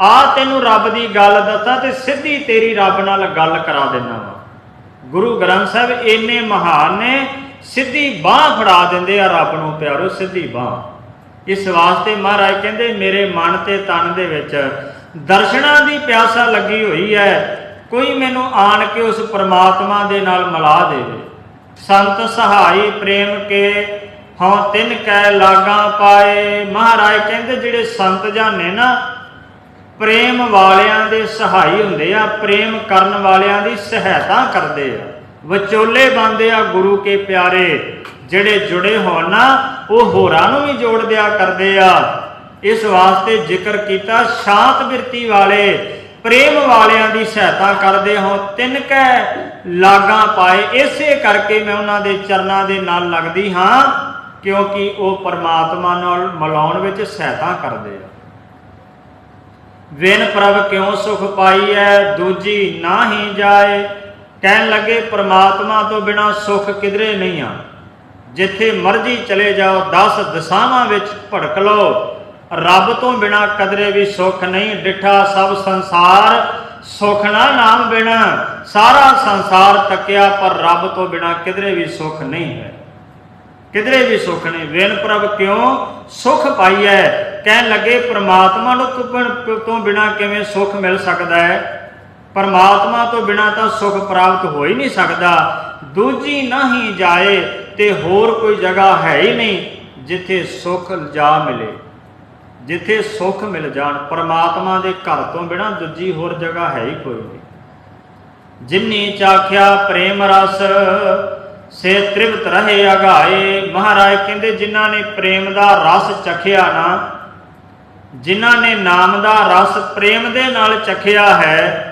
ਆ ਤੈਨੂੰ ਰੱਬ ਦੀ ਗੱਲ ਦੱਸਾਂ ਤੇ ਸਿੱਧੀ ਤੇਰੀ ਰੱਬ ਨਾਲ ਗੱਲ ਕਰਾ ਦਿੰਦਾ ਵਾ। ਗੁਰੂ ਗ੍ਰੰਥ ਸਾਹਿਬ ਇੰਨੇ ਮਹਾਨ ਨੇ ਸਿੱਧੀ ਬਾਹ ਫੜਾ ਦਿੰਦੇ ਆ ਰੱਬ ਨੂੰ ਪਿਆਰੋ, ਸਿੱਧੀ ਬਾਹ। ਇਸ ਵਾਸਤੇ ਮਹਾਰਾਜ ਕਹਿੰਦੇ, ਮੇਰੇ ਮਨ ਤੇ ਤਨ ਦੇ ਵਿੱਚ ਦਰਸ਼ਨਾਂ ਦੀ ਪਿਆਸਾ ਲੱਗੀ ਹੋਈ ਹੈ। ਕੋਈ ਮੈਨੂੰ ਆਣ ਕੇ ਉਸ ਪਰਮਾਤਮਾ ਦੇ ਨਾਲ ਮਿਲਾ ਦੇਵੇ। ਸੰਤ ਸਹਾਈ ਪ੍ਰੇਮ ਕੇ ਹਉ ਤਿੰਨ ਕੈ ਲਾਗਾ ਪਾਏ। ਮਹਾਰਾਜ ਕਹਿੰਦੇ, ਜਿਹੜੇ ਸੰਤ ਜਾਣੇ ਨਾ, ਪ੍ਰੇਮ ਵਾਲਿਆਂ ਦੇ ਸਹਾਈ ਹੁੰਦੇ ਆ, ਪ੍ਰੇਮ ਕਰਨ ਵਾਲਿਆਂ ਦੀ ਸਹਾਇਤਾ ਕਰਦੇ ਆ। ਵਿਚੋਲੇ ਬੰਦੇ ਆ ਗੁਰੂ ਕੇ ਪਿਆਰੇ, ਜਿਹੜੇ ਜੁੜੇ ਹੋਣ ਨਾ, ਉਹ ਹੋਰਾਂ ਨੂੰ ਵੀ ਜੋੜ ਦਿਆ ਕਰਦੇ ਆ। ਇਸ ਵਾਸਤੇ ਜ਼ਿਕਰ ਕੀਤਾ ਸ਼ਾਂਤ ਬਿਰਤੀ ਵਾਲੇ, ਪ੍ਰੇਮ ਵਾਲਿਆਂ ਦੀ ਸਹਾਇਤਾ ਕਰਦੇ ਹੋ, ਤਿੰਨ ਕੈ ਲਾਗਾ ਪਾਏ। ਇਸੇ ਕਰਕੇ ਮੈਂ ਉਹਨਾਂ ਦੇ ਚਰਨਾਂ ਦੇ ਨਾਲ ਲੱਗਦੀ ਹਾਂ, ਕਿਉਂਕਿ ਉਹ ਪਰਮਾਤਮਾ ਨਾਲ ਮਿਲਾਉਣ ਵਿੱਚ ਸਹਾਇਤਾ ਕਰਦੇ ਆ। ਵਿਨ ਪ੍ਰਭ ਕਿਉਂ ਸੁਖ ਪਾਈ ਹੈ ਦੂਜੀ ਨਾ ਹੀ ਜਾਏ ਕਹਿਣ ਲੱਗੇ, ਪ੍ਰਮਾਤਮਾ ਤੋਂ ਬਿਨਾ ਸੁਖ ਕਿਧਰੇ ਨਹੀਂ ਆ। ਜਿੱਥੇ ਮਰਜ਼ੀ ਚਲੇ ਜਾਓ 10 ਦਸਾਵਾਂ ਵਿੱਚ ਭੜਕ ਲਓ। ਰੱਬ ਤੋਂ ਬਿਨਾ ਕਦਰੇ ਵੀ ਸੁਖ ਨਹੀਂ। ਡਿਠਾ ਸਭ ਸੰਸਾਰ ਸੁਖ ਨਾ ਨਾਮ ਬਿਨਾ। ਸਾਰਾ ਸੰਸਾਰ ਤੱਕਿਆ, ਪਰ ਰੱਬ ਤੋਂ ਬਿਨਾ ਕਿਧਰੇ ਵੀ ਸੁਖ ਨਹੀਂ ਹੈ। ਕਿਧਰੇ ਵੀ ਸੁਖ ਨਹੀਂ। ਵੇਨ ਪ੍ਰਭ, ਕਿਉਂ ਸੁਖ ਪਾਈਐ? ਕਹਿਣ ਲੱਗੇ, ਪ੍ਰਮਾਤਮਾ ਨੂੰ ਤੋਂ- ਤੋਂ ਬਿਨਾ ਕਿਵੇਂ ਸੁਖ ਮਿਲ ਸਕਦਾ ਹੈ? ਪਰਮਾਤਮਾ ਤੋਂ ਬਿਨਾ ਤਾਂ ਸੁਖ ਪ੍ਰਾਪਤ ਹੋ ਹੀ ਨਹੀਂ ਸਕਦਾ। ਦੂਜੀ ਨਹੀਂ ਜਾਏ ਤੇ ਹੋਰ ਕੋਈ ਜਗ੍ਹਾ ਹੈ ਹੀ ਨਹੀਂ ਜਿੱਥੇ ਸੁੱਖ ਜਾ ਮਿਲੇ। ਜਿੱਥੇ ਸੁੱਖ ਮਿਲ ਜਾਣ, ਪਰਮਾਤਮਾ ਦੇ ਘਰ ਤੋਂ ਬਿਨਾ ਦੂਜੀ ਹੋਰ ਜਗ੍ਹਾ ਹੈ ਹੀ ਕੋਈ ਨਹੀਂ। ਜਿਨੀ ਚਾਖਿਆ ਪ੍ਰੇਮ ਰਸ, ਸੇ ਤ੍ਰਿਪਤ ਰਹੇ ਅਗਾਏ। ਮਹਾਰਾਜ ਕਹਿੰਦੇ, ਜਿਨ੍ਹਾਂ ਨੇ ਪ੍ਰੇਮ ਦਾ ਰਸ ਚਖਿਆ ਨਾ, ਜਿਨ੍ਹਾਂ ਨੇ ਨਾਮ ਦਾ ਰਸ ਪ੍ਰੇਮ ਦੇ ਨਾਲ ਚਖਿਆ ਹੈ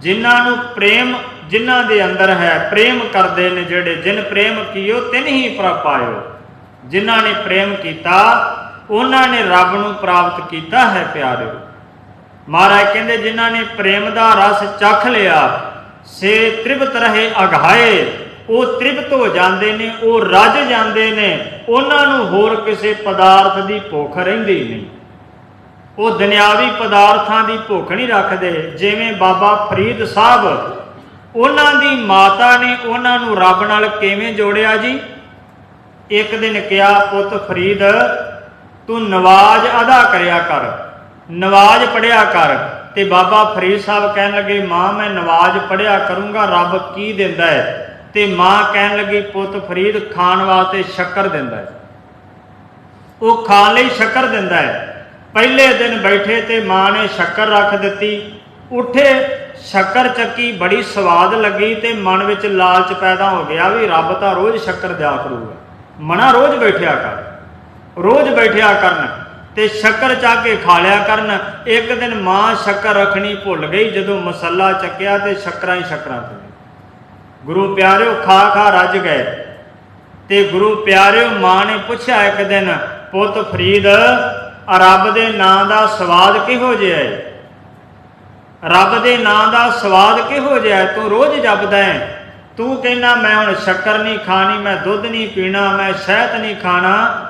ਜਿਨ੍ਹਾਂ ਨੂੰ ਪ੍ਰੇਮ ਜਿਨ੍ਹਾਂ ਦੇ ਅੰਦਰ ਹੈ, ਪ੍ਰੇਮ ਕਰਦੇ ਨੇ ਜਿਹੜੇ, ਜਿਨ ਪ੍ਰੇਮ ਕੀਓ, ਤਿਨ ਹੀ ਪ੍ਰਭ ਜਿਨ੍ਹਾਂ ਨੇ ਪ੍ਰੇਮ ਕੀਤਾ, ਉਹਨਾਂ ਨੇ ਰੱਬ ਨੂੰ ਪ੍ਰਾਪਤ ਕੀਤਾ ਹੈ ਪਿਆਰਿਓ। ਮਹਾਰਾਜ ਕਹਿੰਦੇ, ਜਿਨ੍ਹਾਂ ਨੇ ਪ੍ਰੇਮ ਦਾ ਰਸ ਚਖ ਲਿਆ, ਸੇ ਤ੍ਰਿਪਤ ਰਹੇ ਅਗਾਏ ਉਹ ਤ੍ਰਿਪਤ ਹੋ ਜਾਂਦੇ ਨੇ, ਉਹ ਰੱਜ ਜਾਂਦੇ ਨੇ, ਉਹਨਾਂ ਨੂੰ ਹੋਰ ਕਿਸੇ ਪਦਾਰਥ ਦੀ ਭੁੱਖ ਰਹਿੰਦੀ ਨਹੀਂ। ਉਹ ਦੁਨਿਆਵੀ ਪਦਾਰਥਾਂ ਦੀ ਭੁੱਖ ਨਹੀਂ ਰੱਖਦੇ, ਜਿਵੇਂ ਬਾਬਾ ਫਰੀਦ ਸਾਹਿਬ। ਉਹਨਾਂ ਦੀ ਮਾਤਾ ਨੇ ਉਹਨਾਂ ਨੂੰ ਰੱਬ ਨਾਲ ਕਿਵੇਂ ਜੋੜਿਆ ਜੀ? ਇੱਕ ਦਿਨ ਕਿਹਾ, ਪੁੱਤ ਫਰੀਦ, ਤੂੰ ਨਵਾਜ਼ ਅਦਾ ਕਰਿਆ ਕਰ, ਨਵਾਜ਼ ਪੜਿਆ ਕਰ। ਤੇ ਬਾਬਾ ਫਰੀਦ ਸਾਹਿਬ ਕਹਿਣ ਲੱਗੇ, ਮਾਂ, ਮੈਂ ਨਵਾਜ਼ ਪੜਿਆ ਕਰੂੰਗਾ, ਰੱਬ ਕੀ ਦਿੰਦਾ ਹੈ? ਤੇ ਮਾਂ ਕਹਿਣ ਲੱਗੀ, ਪੁੱਤ ਫਰੀਦ, ਖਾਣ ਵਾਸਤੇ ਸ਼ੱਕਰ ਦਿੰਦਾ ਹੈ। ਉਹ ਖਾਣ ਲਈ ਸ਼ੱਕਰ ਦਿੰਦਾ ਹੈ। ਪਹਿਲੇ ਦਿਨ ਬੈਠੇ ਤੇ ਮਾਂ ਨੇ ਸ਼ੱਕਰ ਰੱਖ ਦਿੱਤੀ। ਉੱਠੇ, ਸ਼ੱਕਰ ਚੱਕੀ ਬੜੀ ਸਵਾਦ ਲੱਗੀ ਤੇ ਮਨ ਵਿੱਚ ਲਾਲਚ ਪੈਦਾ ਹੋ ਗਿਆ ਵੀ ਰੱਬ ਤਾਂ ਰੋਜ਼ ਸ਼ੱਕਰ ਦਿਆ ਕਰੂਗਾ। ਮਨਾ ਰੋਜ਼ ਬੈਠਿਆ ਕਰ। ਰੋਜ਼ ਬੈਠਿਆ ਕਰਨ ਤੇ ਸ਼ੱਕਰ ਚਾ ਕੇ ਖਾ ਲਿਆ ਕਰਨ। ਇੱਕ ਦਿਨ ਮਾਂ ਸ਼ੱਕਰ ਰੱਖਣੀ ਭੁੱਲ ਗਈ ਜਦੋਂ ਮਸੱਲਾ ਚੱਕਿਆ ਤੇ ਸ਼ੱਕਰਾਂ ਹੀ ਸ਼ੱਕਰਾਂ ਤੇ ਗੁਰੂ ਪਿਆਰਿਓ, ਖਾ ਖਾ ਰੱਜ ਗਏ। ਤੇ ਗੁਰੂ ਪਿਆਰਿਓ, ਮਾਂ ਨੇ ਪੁੱਛਿਆ ਇੱਕ ਦਿਨ, ਪੁੱਤ ਫਰੀਦ ਆ ਰੱਬ ਦੇ ਨਾਂ ਦਾ ਸਵਾਦ ਕਿਹੋ ਜਿਹਾ ਹੈ? ਰੱਬ ਦੇ ਨਾਂ ਦਾ ਸਵਾਦ ਕਿਹੋ ਜਿਹਾ ਹੈ? ਤੂੰ ਰੋਜ਼ ਜਪਦਾ ਹੈ। ਤੂੰ ਕਹਿੰਦਾ, ਮੈਂ ਹੁਣ ਸ਼ੱਕਰ ਨਹੀਂ ਖਾਣੀ, ਮੈਂ ਦੁੱਧ ਨਹੀਂ ਪੀਣਾ, ਮੈਂ ਸ਼ਹਿਦ ਨਹੀਂ ਖਾਣਾ।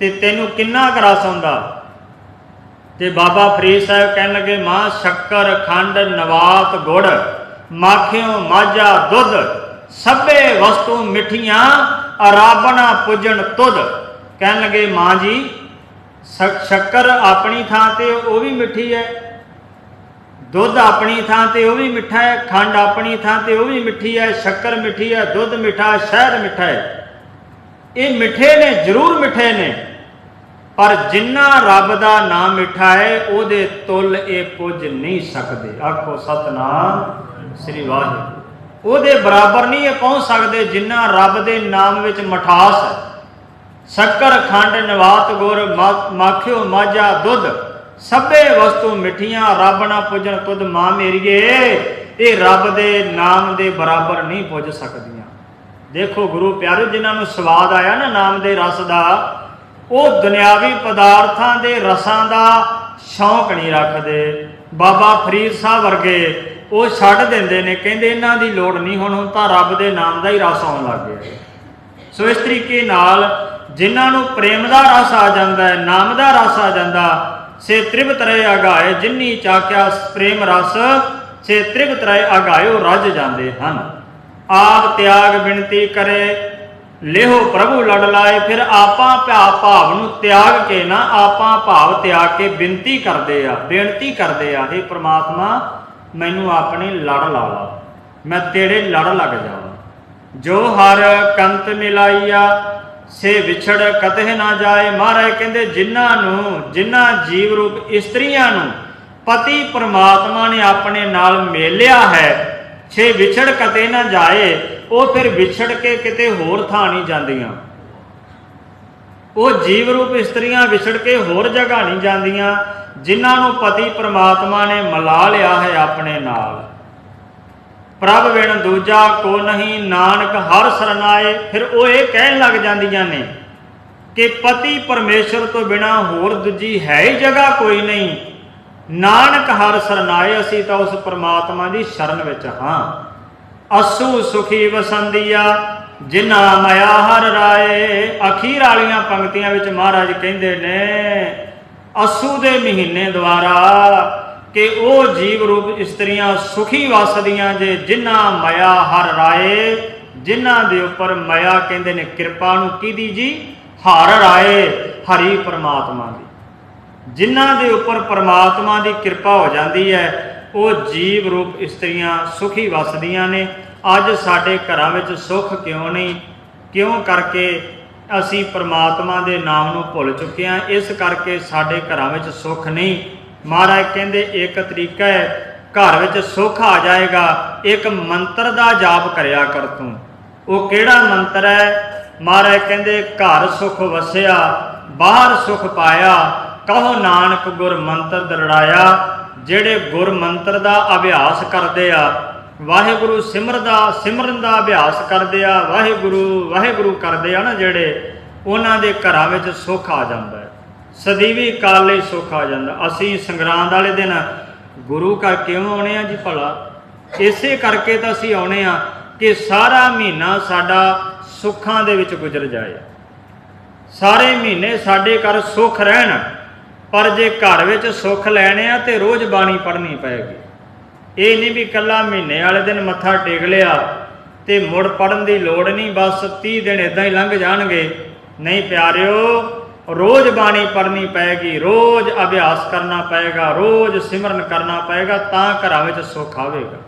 ਤੇ ਤੈਨੂੰ ਕਿੰਨਾ ਕੁ ਰਸ ਤੇ ਬਾਬਾ ਫਰੀਦ ਸਾਹਿਬ ਕਹਿਣ ਲੱਗੇ, ਮਾਂ, ਸ਼ੱਕਰ, ਖੰਡ, ਨਵਾਤ, ਗੁੜ, ਮਾਖਿਓ, ਮਾਝਾ, ਦੁੱਧ, ਸਭੇ ਵਸਤੂ ਮਿੱਠੀਆਂ ਅਰਾਬਣਾ ਪੁੱਜਣ, ਤੁਧ। ਕਹਿਣ ਲੱਗੇ, ਮਾਂ ਜੀ ਸ਼ੱਕਰ ਆਪਣੀ ਥਾਂ ਤੇ ਉਹ ਵੀ ਮਿੱਠੀ ਹੈ। ਦੁੱਧ ਆਪਣੀ ਥਾਂ ਤੇ ਉਹ ਵੀ ਮਿੱਠਾ ਹੈ। ਖੰਡ ਆਪਣੀ ਥਾਂ ਤੇ ਉਹ ਵੀ ਮਿੱਠੀ ਹੈ। ਸ਼ੱਕਰ ਮਿੱਠੀ ਹੈ। ਦੁੱਧ ਮਿੱਠਾ, ਸ਼ਹਿਦ ਮਿੱਠਾ ਹੈ। ਇਹ ਮਿੱਠੇ ਨੇ, ਜ਼ਰੂਰ ਮਿੱਠੇ ਨੇ। ਪਰ ਜਿੰਨਾ ਰੱਬ ਦਾ ਨਾਮ ਮਿੱਠਾ ਹੈ, ਉਹਦੇ ਤੁਲ ਇਹ ਪੁੱਜ ਨਹੀਂ ਸਕਦੇ। ਆਖੋ, ਸਤਨਾਮ ਸ੍ਰੀ ਵਾਹਿਗੁਰੂ। ਉਹਦੇ ਬਰਾਬਰ ਨਹੀਂ ਇਹ ਪਹੁੰਚ ਸਕਦੇ ਜਿੰਨਾ ਰੱਬ ਦੇ ਨਾਮ ਵਿੱਚ ਮਠਾਸ ਹੈ। ਸ਼ੱਕਰ ਖੰਡ ਨਵਾਤ ਗੁਰ ਮਾਖਿਓ ਮਾਝਾ ਦੁੱਧ, ਸਭੇ ਵਸਤੂ ਮਿੱਠੀਆਂ, ਰੱਬ ਨਾ ਪੁੱਜਣ ਤੁਧ ਮਾਂ ਮੇਰੀਏ। ਇਹ ਰੱਬ ਦੇ ਨਾਮ ਦੇ ਬਰਾਬਰ ਨਹੀਂ ਪੁੱਜ ਸਕਦੀਆਂ। ਦੇਖੋ ਗੁਰੂ ਪਿਆਰੇ, ਜਿਨ੍ਹਾਂ ਨੂੰ ਸਵਾਦ ਆਇਆ ਨਾ ਨਾਮ ਦੇ ਰਸ ਦਾ, ਉਹ ਦੁਨਿਆਵੀ ਪਦਾਰਥਾਂ ਦੇ ਰਸਾਂ ਦਾ ਸ਼ੌਂਕ ਨਹੀਂ ਰੱਖਦੇ। ਬਾਬਾ ਫਰੀਦ ਸਾਹਿਬ ਵਰਗੇ ਉਹ ਛੱਡ ਦਿੰਦੇ ਨੇ, ਕਹਿੰਦੇ ਇਹਨਾਂ ਦੀ ਲੋੜ ਨਹੀਂ, ਹੁਣ ਹੁਣ ਤਾਂ ਰੱਬ ਦੇ ਨਾਮ ਦਾ ਹੀ ਰਸ ਆਉਣ ਲੱਗ ਗਿਆ। ਸੋ ਇਸ ਤਰੀਕੇ ਨਾਲ ਜਿਨ੍ਹਾਂ ਨੂੰ ਪ੍ਰੇਮ ਦਾ ਰਸ ਆ ਜਾਂਦਾ ਹੈ, ਨਾਮ ਦਾ ਰਸ ਆ ਜਾਂਦਾ, ਸੇ ਤ੍ਰਿਪਤ ਰਹੇ ਅਗਾਏ ਜਿਨਨੀ ਚਾਕਿਆ ਪ੍ਰੇਮ ਰਸ, ਸੇ ਤ੍ਰਿਪਤ ਰਹੇ ਅਗਾਇਓ ਰੱਜ ਜਾਂਦੇ ਹਨ। ਆਪ ਤਿਆਗ ਬਿਨਤੀ ਕਰੇ, ਲਿਹੋ ਪ੍ਰਭੂ ਲੜ ਲਾਏ, ਫਿਰ ਆਪਾਂ ਭਾ ਭਾਵ ਨੂੰ ਤਿਆਗ ਕੇ ਨਾ ਆਪਾਂ ਭਾਵ ਤਿਆਗ ਕੇ ਬਿਨਤੀ ਕਰਦੇ ਆ, ਬੇਨਤੀ ਕਰਦੇ ਆ हे ਪ੍ਰਮਾਤਮਾ, ਮੈਨੂੰ ਆਪਣੇ ਲੜ ਲਾ ਲਾ, ਮੈਂ ਤੇਰੇ ਲੜ ਲੱਗ ਜਾਵਾਂ। ਜੋ ਹਰ ਕੰਤ ਮਿਲਾਈਆ ਸੇ ਵਿਛੜ ਕਦੇ ਨਾ ਜਾਏ। ਮਹਾਰਾਜ ਕਹਿੰਦੇ, ਜਿਨ੍ਹਾਂ ਨੂੰ, ਜਿਨ੍ਹਾਂ ਜੀਵ ਰੂਪ ਇਸਤਰੀਆਂ ਨੂੰ ਪਤੀ ਪ੍ਰਮਾਤਮਾ ਨੇ ਆਪਣੇ ਨਾਲ ਮੇਲਿਆ ਹੈ ਛੇ ਵਿਛੜ ਕਦੇ ਨਾ ਜਾਏ, ਉਹ ਫਿਰ ਵਿਛੜ ਕੇ ਕਿਤੇ ਹੋਰ ਥਾਂ ਨਹੀਂ ਜਾਂਦੀਆਂ। ਉਹ ਜੀਵ ਰੂਪ ਇਸਤਰੀਆਂ ਵਿਛੜ ਕੇ ਹੋਰ ਜਗ੍ਹਾ ਨਹੀਂ ਜਾਂਦੀਆਂ, ਜਿਨ੍ਹਾਂ ਨੂੰ ਪਤੀ ਪ੍ਰਮਾਤਮਾ ਨੇ ਮਿਲਾ ਲਿਆ ਹੈ ਆਪਣੇ ਨਾਲ। ਪ੍ਰਭ ਵਿਣ ਦੂਜਾ ਕੋ ਨਹੀਂ ਨਾਨਕ ਹਰ ਸਰਨਾਏ। ਫਿਰ ਉਹ ਇਹ ਕਹਿਣ ਲੱਗ ਜਾਂਦੀਆਂ ਨੇ ਕਿ ਪਤੀ ਪਰਮੇਸ਼ਰ ਤੋਂ ਬਿਨਾ ਹੋਰ ਦੂਜੀ ਹੈ ਹੀ ਜਗ੍ਹਾ ਕੋਈ ਨਹੀਂ। ਨਾਨਕ ਹਰ ਸਰਨਾਏ, ਅਸੀਂ ਤਾਂ ਉਸ ਪ੍ਰਮਾਤਮਾ ਦੀ ਸ਼ਰਨ ਵਿੱਚ ਹਾਂ। ਅਸੂ ਸੁਖੀ ਵਸੰਦੀਆ ਜਿਨਾ ਮਾਇਆ ਹਰ ਰਾਏ। ਅਖੀਰ ਵਾਲੀਆਂ ਪੰਕਤੀਆਂ ਵਿੱਚ ਮਹਾਰਾਜ ਕਹਿੰਦੇ ਨੇ, ਅਸੂ ਦੇ ਮਹੀਨੇ ਦੁਆਰਾ ਕਿ ਉਹ ਜੀਵ ਰੂਪ ਇਸਤਰੀਆਂ ਸੁਖੀ ਵਸਦੀਆਂ ਜੇ ਜਿਨ੍ਹਾਂ ਮਾਇਆ ਹਰ ਰਾਏ, ਜਿਨ੍ਹਾਂ ਦੇ ਉੱਪਰ ਮਾਇਆ ਕਹਿੰਦੇ ਨੇ ਕਿਰਪਾ ਨੂੰ ਕਿਹਦੀ ਜੀ? ਹਰ ਰਾਏ, ਹਰੀ ਪਰਮਾਤਮਾ ਦੀ। ਜਿਨ੍ਹਾਂ ਦੇ ਉੱਪਰ ਪਰਮਾਤਮਾ ਦੀ ਕਿਰਪਾ ਹੋ ਜਾਂਦੀ ਹੈ, ਉਹ ਜੀਵ ਰੂਪ ਇਸਤਰੀਆਂ ਸੁਖੀ ਵਸਦੀਆਂ ਨੇ। ਅੱਜ ਸਾਡੇ ਘਰਾਂ ਵਿੱਚ ਸੁੱਖ ਕਿਉਂ ਨਹੀਂ? ਕਿਉਂ ਕਰਕੇ ਅਸੀਂ ਪਰਮਾਤਮਾ ਦੇ ਨਾਮ ਨੂੰ ਭੁੱਲ ਚੁੱਕੇ ਹਾਂ? ਇਸ ਕਰਕੇ ਸਾਡੇ ਘਰਾਂ ਵਿੱਚ ਸੁੱਖ ਨਹੀਂ। ਮਹਾਰਾਜ ਕਹਿੰਦੇ, ਇੱਕ ਤਰੀਕਾ ਹੈ, ਘਰ ਵਿੱਚ ਸੁੱਖ ਆ ਜਾਏਗਾ, ਇੱਕ ਮੰਤਰ ਦਾ ਜਾਪ ਕਰਿਆ ਕਰ ਤੂੰ। ਉਹ ਕਿਹੜਾ ਮੰਤਰ ਹੈ? ਮਹਾਰਾਜ ਕਹਿੰਦੇ, ਘਰ ਸੁਖ ਵਸਿਆ, ਬਾਹਰ ਸੁਖ ਪਾਇਆ, ਕਹੋ ਨਾਨਕ ਗੁਰ ਮੰਤਰ ਦਰੜਾਇਆ, ਜਿਹੜੇ ਗੁਰ ਮੰਤਰ ਦਾ ਅਭਿਆਸ ਕਰਦੇ ਆ, ਵਾਹਿਗੁਰੂ ਸਿਮਰ ਦਾ, ਸਿਮਰਨ ਦਾ ਅਭਿਆਸ ਕਰਦੇ ਆ, ਵਾਹਿਗੁਰੂ ਵਾਹਿਗੁਰੂ ਕਰਦੇ ਆ ਨਾ ਜਿਹੜੇ, ਉਹਨਾਂ ਦੇ ਘਰਾਂ ਵਿੱਚ ਸੁੱਖ ਆ ਜਾਂਦਾ ਸਦੀਵੀ ਕਾਲ ਲਈ ਸੁੱਖ ਆ ਜਾਂਦਾ। ਅਸੀਂ ਸੰਗਰਾਂਦ ਵਾਲੇ ਦਿਨ ਗੁਰੂ ਘਰ ਕਿਉਂ ਆਉਣੇ ਆ ਜੀ ਭਲਾ? ਇਸੇ ਕਰਕੇ ਤਾਂ ਅਸੀਂ ਆਉਣੇ ਆ ਕਿ ਸਾਰਾ ਮਹੀਨਾ ਸਾਡਾ ਸੁੱਖਾਂ ਦੇ ਵਿੱਚ ਗੁਜ਼ਰ ਜਾਏ। ਸਾਰੇ ਮਹੀਨੇ ਸਾਡੇ ਘਰ ਸੁੱਖ ਰਹਿਣ, ਪਰ ਜੇ ਘਰ ਵਿੱਚ ਸੁੱਖ ਲੈਣੇ ਆ ਤੇ ਰੋਜ਼ ਬਾਣੀ ਪੜ੍ਹਨੀ ਪਏਗੀ। ਇਹ ਨਹੀਂ ਵੀ ਕੱਲਾ ਮਹੀਨੇ ਵਾਲੇ ਦਿਨ ਮੱਥਾ ਟੇਕ ਲਿਆ ਤੇ ਮੁੜ ਪੜਨ ਦੀ ਲੋੜ ਨਹੀਂ, ਬਸ 30 ਦਿਨ ਇਦਾਂ ਹੀ ਲੰਘ ਜਾਣਗੇ। ਨਹੀਂ ਪਿਆਰਿਓ ਰੋਜ਼ ਬਾਣੀ ਪੜ੍ਹਨੀ ਪਏਗੀ ਰੋਜ਼ ਅਭਿਆਸ ਕਰਨਾ ਪਏਗਾ ਰੋਜ਼ ਸਿਮਰਨ ਕਰਨਾ ਪਏਗਾ ਤਾਂ ਘਰਾਂ ਵਿੱਚ ਸੁੱਖ ਆਵੇਗਾ।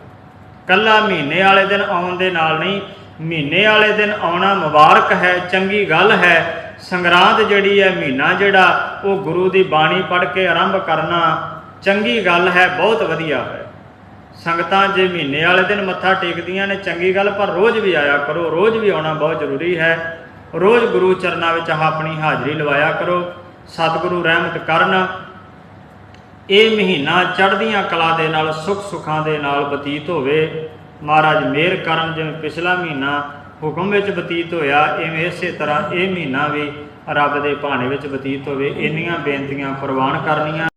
ਕੱਲਾ ਮਹੀਨੇ ਵਾਲੇ ਦਿਨ ਆਉਣ ਦੇ ਨਾਲ ਨਹੀਂ, ਮਹੀਨੇ ਵਾਲੇ ਦਿਨ ਆਉਣਾ ਮੁਬਾਰਕ ਹੈ, ਚੰਗੀ ਗੱਲ ਹੈ। ਸੰਗਰਾਂਦ ਜਿਹੜੀ ਹੈ, ਮਹੀਨਾ ਜਿਹੜਾ, ਉਹ ਗੁਰੂ ਦੀ ਬਾਣੀ ਪੜ੍ਹ ਕੇ ਆਰੰਭ ਕਰਨਾ ਚੰਗੀ ਗੱਲ ਹੈ, ਬਹੁਤ ਵਧੀਆ ਹੈ। ਸੰਗਤਾਂ ਜੇ ਮਹੀਨੇ ਵਾਲੇ ਦਿਨ ਮੱਥਾ ਟੇਕਦੀਆਂ ਨੇ, ਚੰਗੀ ਗੱਲ ਪਰ ਰੋਜ਼ ਵੀ ਆਇਆ ਕਰੋ, ਰੋਜ਼ ਵੀ ਆਉਣਾ ਬਹੁਤ ਜ਼ਰੂਰੀ ਹੈ। ਰੋਜ਼ ਗੁਰੂ ਚਰਨਾਂ ਵਿੱਚ ਆਪਣੀ ਹਾਜ਼ਰੀ ਲਵਾਇਆ ਕਰੋ, ਸਤਿਗੁਰੂ ਰਹਿਮਤ ਕਰਨ। ਇਹ ਮਹੀਨਾ ਚੜ੍ਹਦੀਆਂ ਕਲਾ ਦੇ ਨਾਲ, ਸੁੱਖ ਸੁਖਾਂ ਦੇ ਨਾਲ ਬਤੀਤ ਹੋਵੇ। ਮਹਾਰਾਜ ਮੇਰ ਕਰਨ ਜਿਵੇਂ ਪਿਛਲਾ ਮਹੀਨਾ ਹੁਕਮ ਵਿੱਚ ਬਤੀਤ ਹੋਇਆ, ਇਵੇਂ ਇਸੇ ਤਰ੍ਹਾਂ ਇਹ ਮਹੀਨਾ ਵੀ ਰੱਬ ਦੇ ਭਾਣੇ ਵਿੱਚ ਬਤੀਤ ਹੋਵੇ। ਇੰਨੀਆਂ ਬੇਨਤੀਆਂ ਪ੍ਰਵਾਨ ਕਰਨੀਆਂ।